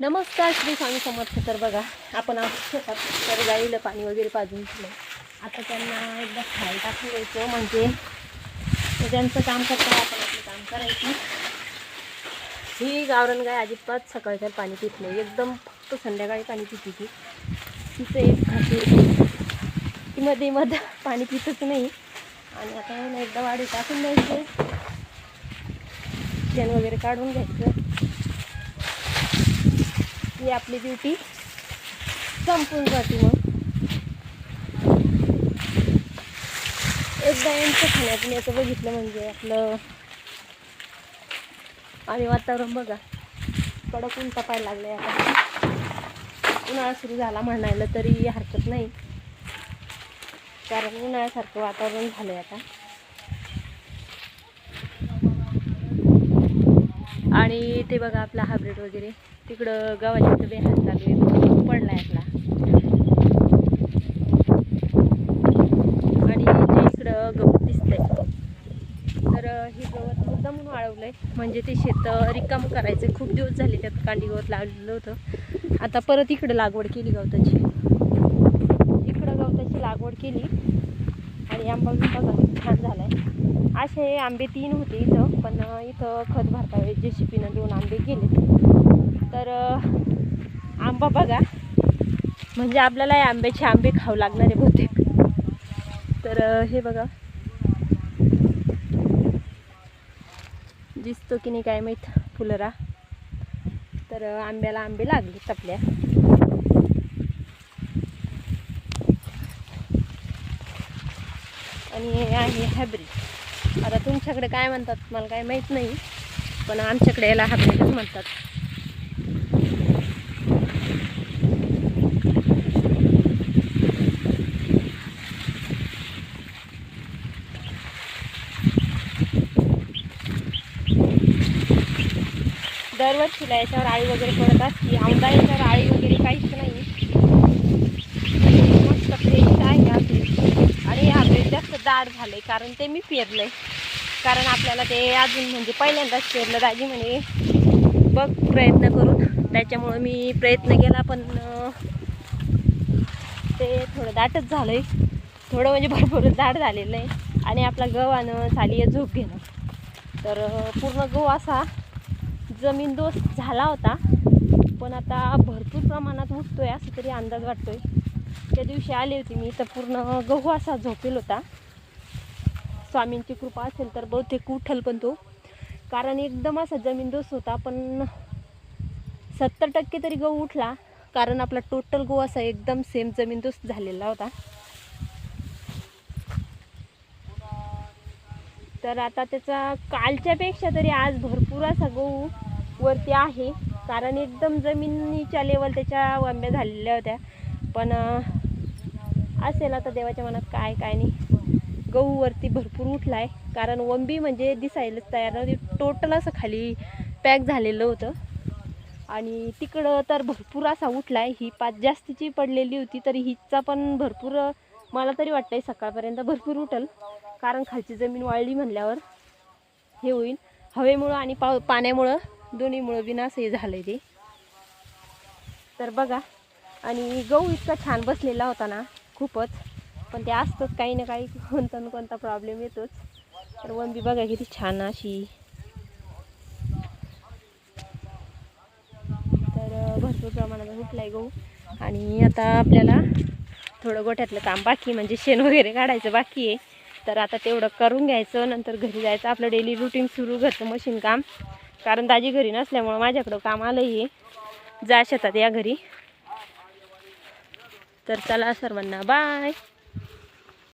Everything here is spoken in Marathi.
नमस्कार श्री स्वामी समर्थ. तर बघा आपण शेतात तर गाईला पाणी वगैरे पाजून ठेवलं आता त्यांना एकदा खायला टाकून द्यायचं म्हणजे त्यांचं काम करताना आपण आपलं काम करायचं. ही गावरान गाय अजिबात सकाळच्या पाणी पित नाही. एकदम फक्त संध्याकाळी पाणी पिते ती. तिचं एक खाते. ती मध्ये मध्ये पाणी पितच नाही. आणि आता एकदा वाढी टाकून द्यायचं. शेण वगैरे काढून घ्यायचं. ही आपली ड्युटी संपून जाते मग. एकदा यांचं खाण्यापिण्याचं बघितलं म्हणजे आपलं आणि वातावरण बघा. कडक ऊन तपायला लागले आता. उन्हाळा सुरू झाला म्हणायला तरी हरकत नाही. कारण उन्हाळ्यासारखं वातावरण झालंय आता. आणि ते बघा आपला हायब्रिड वगैरे. तिकडं गव्हाच्या इथं बेहार चालू आहे पडला आहे आपला. आणि ते इकडं गवत दिसतंय. तर हे गवत मळवलं आहे म्हणजे ते शेत रिकाम करायचं खूप दिवस झाले त्यात कांडी गवत लावलेलं होतं. आता परत इकडं लागवड केली गवताची. इकडं गवताची लागवड केली. आणि आंबा बिंबा छान छान आहे असे आंबे तीन होते इथं पण इथं खत भरता जे शिपीनं दोन आंबे गेले तर आंबा बघा. म्हणजे आपल्याला या आंब्याचे आंबे खाऊ लागणार आहे बहुतेक. तर हे बघा. दिसतो की नाही काय माहीत फुलरा. तर आंब्याला आंबे लागले तपल्या. आणि हे आहे हायब्रिड. आता तुमच्याकडे काय म्हणतात मला काय माहीत नाही पण आमच्याकडे याला हायब्रिडच म्हणतात. दरवर्षीला याच्यावर आळी वगैरे पडत असते औंदा याच्यावर आळी वगैरे काहीच नाही मस्त फ्रेश आहे आपली आणि हे आपले झालं आहे झाले कारण ते मी पेरलंय. कारण आपल्याला ते अजून म्हणजे पहिल्यांदाच पेरलं. दाजी म्हणे बघ प्रयत्न करून. त्याच्यामुळं मी प्रयत्न केला पण ते थोडं दाटच झालं आहे थोडं म्हणजे भरपूर दाट झालेलं आहे. आणि आपला गव्हानं झाली आहे झोप घेणं. तर पूर्ण गहू असा जमीन दोष झाला होता. पण आता भरपूर प्रमाणात उठतोय असं तरी अंदाज वाटतोय. त्या दिवशी आली होती मी तर पूर्ण गहू असा झोपेल होता. स्वामींची कृपा असेल तर बहुतेक उठल पण तो. कारण एकदम असा जमीनदोस्त होता पण सत्तर टक्के तरी गहू उठला. कारण आपला टोटल गहू असा एकदम सेम जमीनदोस्त झालेला होता. तर आता त्याचा कालच्यापेक्षा तरी आज भरपूर असा गहू वरती आहे. कारण एकदम जमिनीच्या लेवल त्याच्या वांब्या झालेल्या होत्या. पण असेल आता देवाच्या मनात काय काय नाही. गहूवरती भरपूर उठला आहे कारण वंबी म्हणजे दिसायलाच तयार नव्हती. टोटल असं खाली पॅक झालेलं होतं. आणि तिकडं तर भरपूर असा उठला आहे ही पाच जास्तीची पडलेली होती तरी हिचा पण भरपूर मला तरी वाटतंय सकाळपर्यंत भरपूर उठल. कारण खालची जमीन वाळली म्हणल्यावर हे होईल. हवेमुळं आणि पाव पाण्यामुळं दोन्हीमुळं विनाश हे झालं आहे ते. तर बघा. आणि गहू इतका छान बसलेला होता ना खूपच. पण ते असतंच काही ना काही. कोणता ना कोणता प्रॉब्लेम येतोच. तर वंबी बघा किती छान अशी. तर भरपूर प्रमाणात उठलाय गहू. आणि आता आपल्याला थोडं गोठ्यातलं काम बाकी म्हणजे शेण वगैरे काढायचं बाकी आहे. तर आता तेवढं करून घ्यायचं. नंतर घरी जायचं. आपलं डेली रुटीन सुरू घरचं मशीन काम. कारण दाजी घरी नसल्यामुळं माझ्याकडं काम आलं आहे जा शेतात या घरी. तर चला सर्वांना बाय